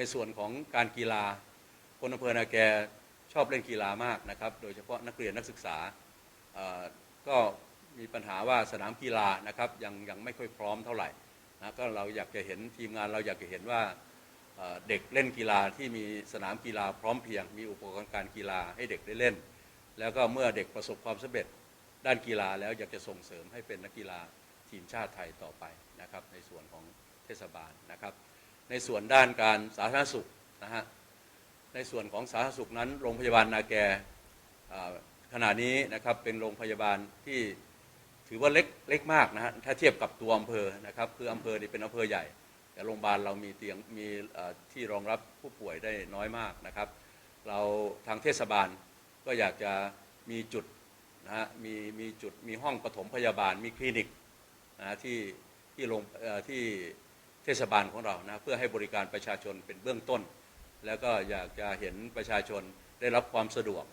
ในส่วนของการกีฬา คนอำเภอนาแกชอบเล่นกีฬามากนะครับ โดยเฉพาะนักเรียนนักศึกษาก็มีปัญหาว่าสนามกีฬานะครับยังยังไม่ค่อยพร้อมเท่าไหร่นะก็เราอยากจะเห็นทีมงานเราอยากจะเห็นว่าเด็กเล่นกีฬาที่มีสนามกีฬาพร้อมเพียง มีอุปกรณ์การกีฬาให้เด็กได้เล่น แล้วก็เมื่อเด็กประสบความสำเร็จด้านกีฬาแล้วอยากจะส่งเสริมให้เป็นนักกีฬาทีมชาติไทยต่อไปนะครับในส่วนของเทศบาลนะครับ ในส่วนด้านการสาธารณสุขนะฮะในส่วนของสาธารณสุขนั้นโรงพยาบาลนาแกอ่าขณะนี้นะครับเป็นโรงพยาบาลที่ถือว่าเล็กเล็กมากนะฮะถ้าเทียบกับตัวอำเภอนะครับคืออำเภอนี่เป็นอำเภอใหญ่ แต่โรงพยาบาลเรามีเตียงมีที่รองรับผู้ป่วยได้น้อยมากนะครับ เราทางเทศบาลก็อยากจะมีจุดนะฮะมีมีจุดมีห้องปฐมพยาบาลมีคลินิกนะฮะที่ที่โรงที่ ทศบาลของเรานะเพื่อให้บริการประชาชนเป็นเบื้องต้น แล้วก็อยากจะเห็นประชาชนได้รับความสะดวก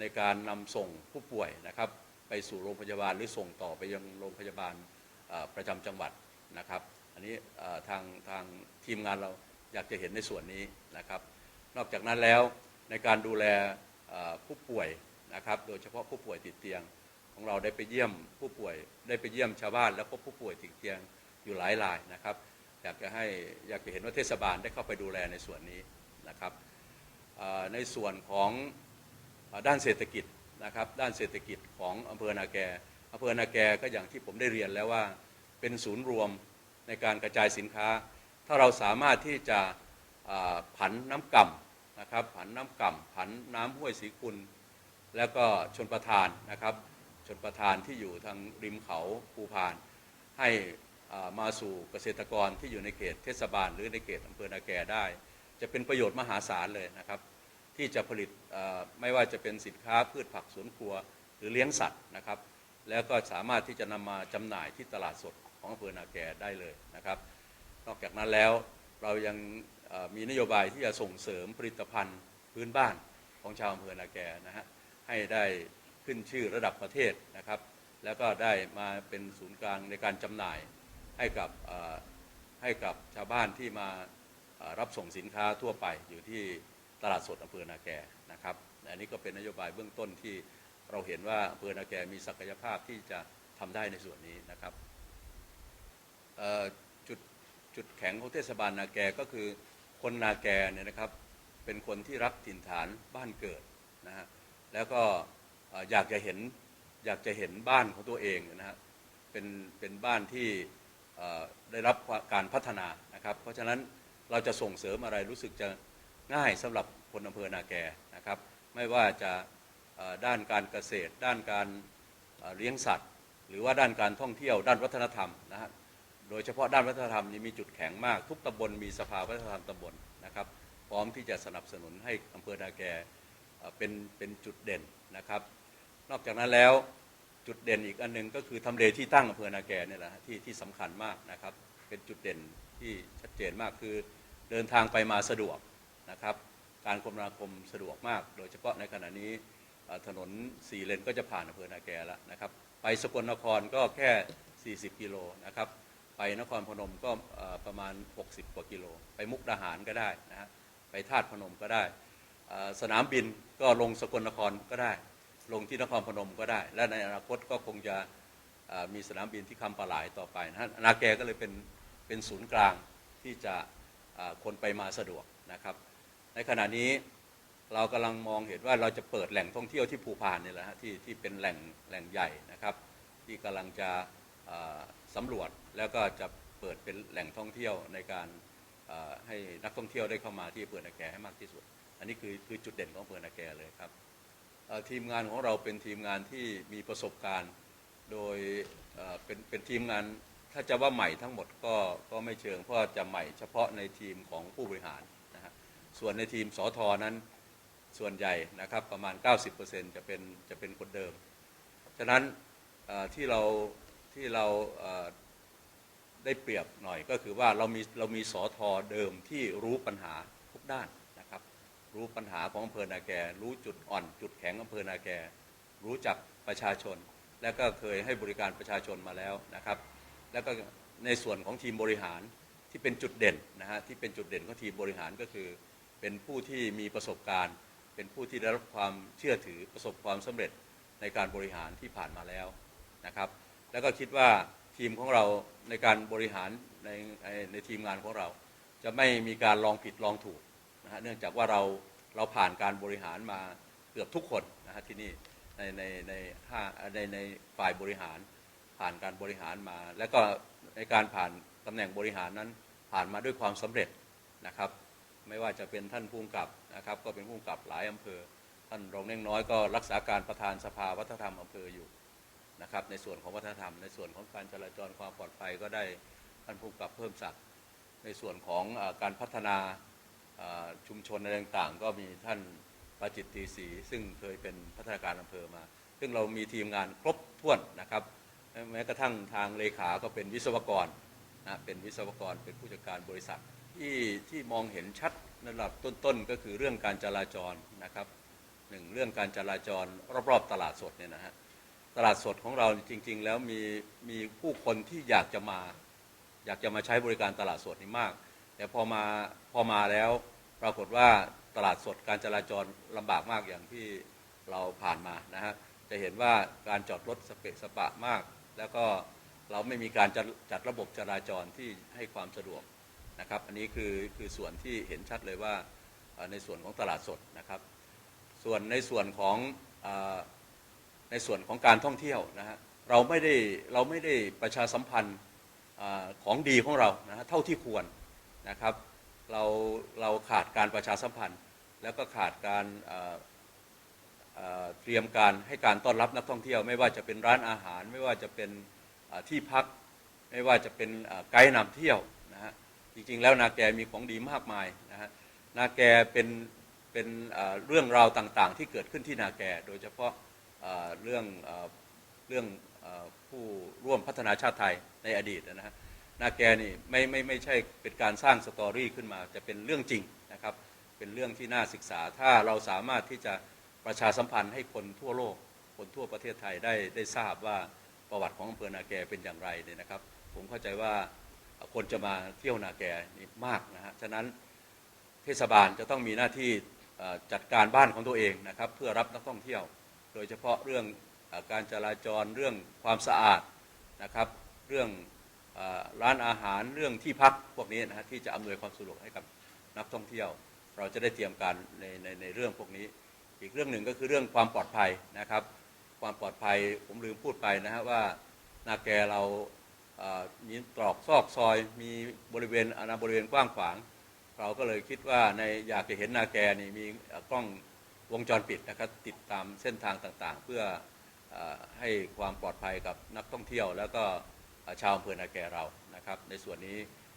ในการนำส่งผู้ป่วยนะครับ ไปสู่โรงพยาบาลหรือส่งต่อไปยังโรงพยาบาลประจำจังหวัดนะครับ อันนี้ทางทางทีมงานเราอยากจะเห็นในส่วนนี้นะครับ นอกจากนั้นแล้วในการดูแลผู้ป่วยนะครับ โดยเฉพาะผู้ป่วยติดเตียงของเราได้ไปเยี่ยมผู้ป่วยได้ไปเยี่ยมชาวบ้าน แล้วก็ผู้ป่วยติดเตียงอยู่หลายรายนะครับ อยากจะให้อยากจะเห็นว่าเทศบาลได้เข้าไปดูแลในส่วนนี้นะครับในส่วนของด้านเศรษฐกิจนะครับด้านเศรษฐกิจของอำเภอนาแกอำเภอนาแกก็อย่างที่ผมได้เรียนแล้วว่าเป็นศูนย์รวมในการกระจายสินค้า ถ้าเราสามารถที่จะผันน้ำก่ำนะครับผันน้ำก่ำผันน้ำห้วยศรีกุลแล้วก็ชนประทานนะครับชนประทานที่อยู่ทางริมเขาภูพานให้ มาสู่เกษตรกรที่อยู่ในเขตเทศบาล หรือในเขตอำเภอนาแกได้ จะเป็นประโยชน์มหาศาลเลยนะครับ ที่จะผลิตไม่ว่าจะเป็นสินค้าพืชผักสวนครัว หรือเลี้ยงสัตว์นะครับ แล้วก็สามารถที่จะนำมาจำหน่ายที่ตลาดสดของอำเภอนาแกได้เลยนะครับ นอกจากนั้นแล้วเรายังมีนโยบายที่จะส่งเสริมผลิตภัณฑ์พื้นบ้านของชาวอำเภอนาแกนะฮะให้ได้ขึ้นชื่อระดับประเทศนะครับ แล้วก็ได้มาเป็นศูนย์กลางในการจำหน่าย ให้กับให้กับชาวบ้านที่มารับส่งสินค้าทั่วไปอยู่ที่ตลาดสดอำเภอนาแกนะครับอันนี้ก็เป็นนโยบายเบื้องต้นที่เราเห็นว่าอำเภอนาแกมีศักยภาพที่จะทำได้ในส่วนนี้นะครับจุดจุดแข็งของเทศบาลนาแกก็คือคนนาแกเนี่ยนะครับเป็นคนที่รักถิ่นฐานบ้านเกิดนะฮะแล้วก็เอ่อยากจะเห็นอยากจะเห็นบ้านของตัวเองนะฮะเป็นเป็นบ้านที่ ได้รับการพัฒนานะครับ เพราะฉะนั้นเราจะส่งเสริมอะไรรู้สึกจะง่ายสำหรับคนอำเภอนาแกนะครับ ไม่ว่าจะด้านการเกษตร ด้านการเลี้ยงสัตว์ หรือว่าด้านการท่องเที่ยว ด้านวัฒนธรรมนะฮะโดยเฉพาะด้านวัฒนธรรมนี้มีจุดแข็งมาก ทุกตำบลมีสภาวัฒนธรรมตำบลนะครับ พร้อมที่จะสนับสนุนให้อำเภอนาแกเป็นเป็นจุดเด่นนะครับ นอกจากนั้นแล้ว จุดเด่นอีกอันหนึงก็คือทำเลที่ตั้งอำเภอนาแกเนี่ยแหละที่ที่สำคัญมากนะครับ เป็นจุดเด่นที่ชัดเจนมากคือเดินทางไปมาสะดวกนะครับ การคมนาคมสะดวกมาก โดยเฉพาะในขณะนี้ถนนสี่เลนก็จะผ่านอำเภอนาแกแล้วนะครับ ไปสกลนครก็แค่ 40 กิโลนะครับ ไปนครพนมก็ประมาณ 60 กว่ากิโล ไปมุกดาหารก็ได้นะฮะไปธาตุพนมก็ได้ สนามบินก็ลงสกลนครก็ได้ ลงที่นครพนมก็ได้ และในอนาคตก็คงจะมีสนามบินที่คำปะหลายต่อไปนะฮะนาแกก็เลยเป็นเป็นศูนย์กลางที่จะคนไปมาสะดวกนะครับ ในขณะนี้เรากำลังมองเห็นว่าเราจะเปิดแหล่งท่องเที่ยวที่ภูพานนี่แหละฮะที่ที่เป็นแหล่งแหล่งใหญ่นะครับ ที่กำลังจะเอ่อสำรวจแล้วก็จะเปิดเป็นแหล่งท่องเที่ยวในการให้นักท่องเที่ยวได้เข้ามาที่อำเภอนาแกให้มากที่สุด อันนี้คือคือจุดเด่นของอำเภอนาแกเลยครับ ทีมงานของเราเป็นทีมงานที่มีประสบการณ์ โดยเป็นเป็นทีมงานถ้าจะว่าใหม่ทั้งหมดก็ก็ไม่เชิง เพราะจะใหม่เฉพาะในทีมของผู้บริหารนะฮะส่วนในทีมสอทอนั้นส่วนใหญ่นะครับประมาณ 90%จะเป็นจะเป็นคนเดิม ฉะนั้นที่เราที่เราได้เปรียบหน่อยก็คือว่าเรามีเรามีสอทอเดิมที่รู้ปัญหาทุกด้าน รู้ปัญหาของอำเภอนาแก รู้จุดอ่อนจุดแข็งอำเภอนาแก รู้จักประชาชน และก็เคยให้บริการประชาชนมาแล้วนะครับ แล้วก็ในส่วนของทีมบริหารที่เป็นจุดเด่นนะฮะที่เป็นจุดเด่นของทีมบริหารก็คือ เป็นผู้ที่มีประสบการณ์ เป็นผู้ที่ได้รับความเชื่อถือประสบความสำเร็จในการบริหารที่ผ่านมาแล้วนะครับ แล้วก็คิดว่าทีมของเราในการบริหารในในในทีมงานของเรา จะไม่มีการลองผิดลองถูก นะฮะเนื่องจากว่าเราเราผ่านการบริหารมาเกือบทุกคนนะฮะที่นี่ในในในห้าในในฝ่ายบริหารผ่านการบริหารมา แล้วก็ในการผ่านตำแหน่งบริหารนั้นผ่านมาด้วยความสำเร็จนะครับ ไม่ว่าจะเป็นท่านผู้กำกับนะครับ ก็เป็นผู้กำกับหลายอำเภอ ท่านรองเน่งน้อยก็รักษาการประธานสภาวัฒนธรรมอำเภออยู่นะครับในส่วนของวัฒนธรรม ในส่วนของการจราจรความปลอดภัยก็ได้ท่านผู้กำกับเพิ่มศักดิ์ในส่วนของอการพัฒนา ชุมชนอะไรต่างๆ ก็มีท่านประจิตตีศรีซึ่งเคยเป็นพัฒนาการอำเภอมา ซึ่งเรามีทีมงานครบถ้วนนะครับ แม้กระทั่งทางเลขาก็เป็นวิศวกรนะเป็นวิศวกรเป็นผู้จัดการบริษัท ที่ที่มองเห็นชัดในระดับต้นๆ ก็คือเรื่องการจราจรนะครับหนึ่งเรื่องการจราจรรอบๆตลาดสดเนี่ยนะฮะตลาดสดของเราจริง ๆ แล้วมีมีผู้คนที่อยากจะมา อยากจะมาใช้บริการตลาดสดนี่มาก แต่พอมาพอมาแล้ว ปรากฏว่าตลาดสดการจราจรลำบากมากอย่างที่เราผ่านมานะฮะจะเห็นว่าการจอดรถสเปะสปะมาก แล้วก็เราไม่มีการจัดจัดระบบจราจรที่ให้ความสะดวกนะครับ อันนี้คือคือส่วนที่เห็นชัดเลยว่าในส่วนของตลาดสดนะครับ ส่วนในส่วนของอในส่วนของการท่องเที่ยวนะฮะเราไม่ได้เราไม่ได้ประชาสัมพันธ์ของดีของเรานะฮะเท่าที่ควรนะครับ เราเราขาดการประชาสัมพันธ์ แล้วก็ขาดการเเเตรียมการให้การต้อนรับนักท่องเที่ยว ไม่ว่าจะเป็นร้านอาหาร ไม่ว่าจะเป็นที่พัก ไม่ว่าจะเป็นไกด์นำเที่ยวนะฮะจริงๆ แล้วนาแกมีของดีมากมายนะฮะนาแกเป็นเป็นเรื่องราวต่างๆ ที่เกิดขึ้นที่นาแกโดยเฉพาะเรื่องเรื่องผู้ร่วมพัฒนาชาติไทยในอดีตนะฮะ นาแกนี่ไม่ไม่ไม่ใช่เป็นการสร้างสตอรี่ขึ้นมาจะเป็นเรื่องจริงนะครับ เป็นเรื่องที่น่าศึกษา ถ้าเราสามารถที่จะประชาสัมพันธ์ให้คนทั่วโลก คนทั่วประเทศไทยได้ได้ทราบว่าประวัติของอำเภอนาแกเป็นอย่างไรเนี่ยนะครับ ผมเข้าใจว่าคนจะมาเที่ยวนาแกนี่มากนะฮะฉะนั้นเทศบาลจะต้องมีหน้าที่จัดการบ้านของตัวเองนะครับ เพื่อรับนักท่องเที่ยว โดยเฉพาะเรื่องการจราจรเรื่องความสะอาดนะครับ เรื่อง ร้านอาหารเรื่องที่พักพวกนี้นะฮะที่จะอำนวยความสะดวกให้กับนักท่องเที่ยว เราจะได้เตรียมการในในในเรื่องพวกนี้ อีกเรื่องหนึ่งก็คือเรื่องความปลอดภัยนะครับ ความปลอดภัยผมลืมพูดไปนะฮะว่านาแกเราอ่อมีตรอกซอกซอย มีบริเวณอาณาบริเวณกว้างขวาง เราก็เลยคิดว่าในอยากจะเห็นนาแกนี่มีกล้องวงจรปิดนะครับติดตามเส้นทางต่างๆ เพื่ออให้ความปลอดภัยกับนักท่องเที่ยวแล้วก็ ชาวอำเภอนาแกเรานะครับ ในส่วนนี้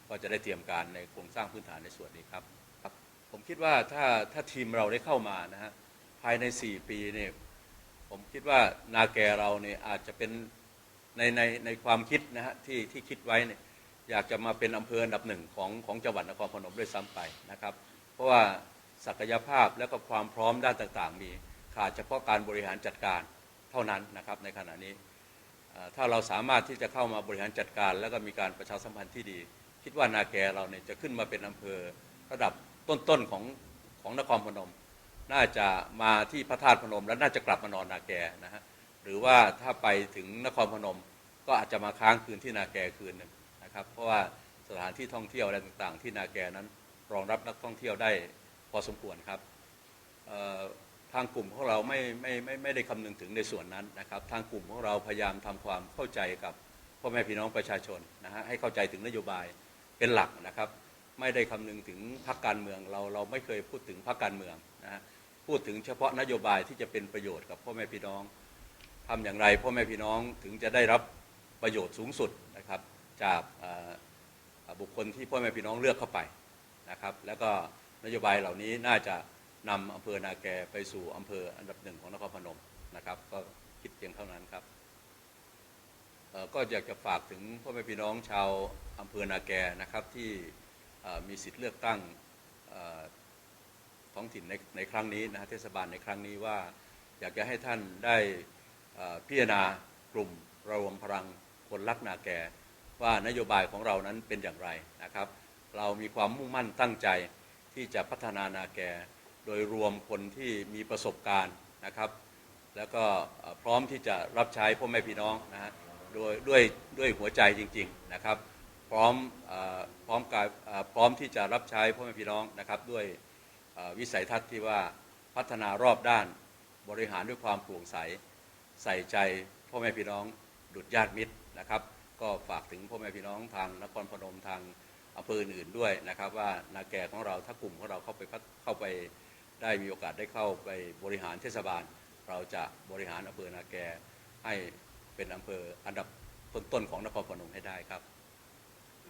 ก็จะได้เตรียมการในโครงสร้างพื้นฐานในส่วนนี้ครับครับ ผมคิดว่าถ้าถ้าทีมเราได้เข้ามานะฮะภายใน 4 ปีเนี่ยผมคิดว่านาแกเราเนี่ยอาจจะเป็นในในในความคิดนะฮะที่ที่คิดไว้เนี่ยอยากจะมาเป็นอำเภออันดับหนึ่งของของจังหวัดนครพนมด้วยซ้ำไปนะครับ เพราะว่าศักยภาพและก็ความพร้อมด้านต่างๆ มีขาดเฉพาะการบริหารจัดการเท่านั้นนะครับในขณะนี้ ถ้าเราสามารถที่จะเข้ามาบริหารจัดการ แล้วก็มีการประชาสัมพันธ์ที่ดี คิดว่านาแกเราเนี่ยจะขึ้นมาเป็นอำเภอระดับต้นๆของของนครพนม น่าจะมาที่พระธาตุพนม แล้วน่าจะกลับมานอนนาแกนะฮะหรือว่าถ้าไปถึงนครพนม ก็อาจจะมาค้างคืนที่นาแกคืนหนึ่งนะครับเพราะว่าสถานที่ท่องเที่ยวอะไรต่างๆ ที่นาแกนั้นรองรับนักท่องเที่ยวได้พอสมควรครับ ทางกลุ่มของเราไม่ไม่ไม่ไม่ได้คำนึงถึงในส่วนนั้นนะครับ ทางกลุ่มของเราพยายามทำความเข้าใจกับพ่อแม่พี่น้องประชาชนนะฮะให้เข้าใจถึงนโยบายเป็นหลักนะครับ ไม่ได้คำนึงถึงพรรคการเมืองเราเราไม่เคยพูดถึงพรรคการเมืองนะฮะพูดถึงเฉพาะนโยบายที่จะเป็นประโยชน์กับพ่อแม่พี่น้องทำอย่างไรพ่อแม่พี่น้องถึงจะได้รับประโยชน์สูงสุดนะครับ จากเอ่อบุคคลที่พ่อแม่พี่น้องเลือกเข้าไปนะครับ แล้วก็นโยบายเหล่านี้น่าจะ นำอำเภอนาแกไปสู่อำเภออันดับหนึ่งของนครพนมนะครับ ก็คิดเพียงเท่านั้นครับก็อยากจะฝากถึงพ่อแม่พี่น้องชาวอำเภอนาแกนะครับที่มีสิทธิ์เลือกตั้งท้องถิ่นในในครั้งนี้นะเทศบาลในครั้งนี้ว่า อยากจะให้ท่านได้พิจารณากลุ่มระรวมพลังคนรักนาแกว่านโยบายของเรานั้นเป็นอย่างไรนะครับ เรามีความมุ่งมั่นตั้งใจที่จะพัฒนานาแก โดยรวมคนที่มีประสบการณ์นะครับ แล้วก็พร้อมที่จะรับใช้พ่อแม่พี่น้องนะฮะโดยด้วยด้วยหัวใจจริง ๆนะครับ พร้อมอพร้อมกายเอ่อพร้อมที่จะรับใช้พ่อแม่พี่น้องนะครับ ด้วยวิสัยทัศน์ที่ว่าพัฒนารอบด้านบริหารด้วยความโปร่งใสใส่ใจพ่อแม่พี่น้องดุจญาติมิตรนะครับ ก็ฝากถึงพ่อแม่พี่น้องทางนครพนมทางอำเภออื่นๆด้วยนะครับ ว่านาแก่ของเราถ้ากลุ่มของเราเข้าไปเข้าไป ได้มีโอกาสได้เข้าไปบริหารเทศบาล เราจะบริหารอำเภอนาแกให้เป็นอำเภออันดับต้นๆของนครพนมให้ได้ครับ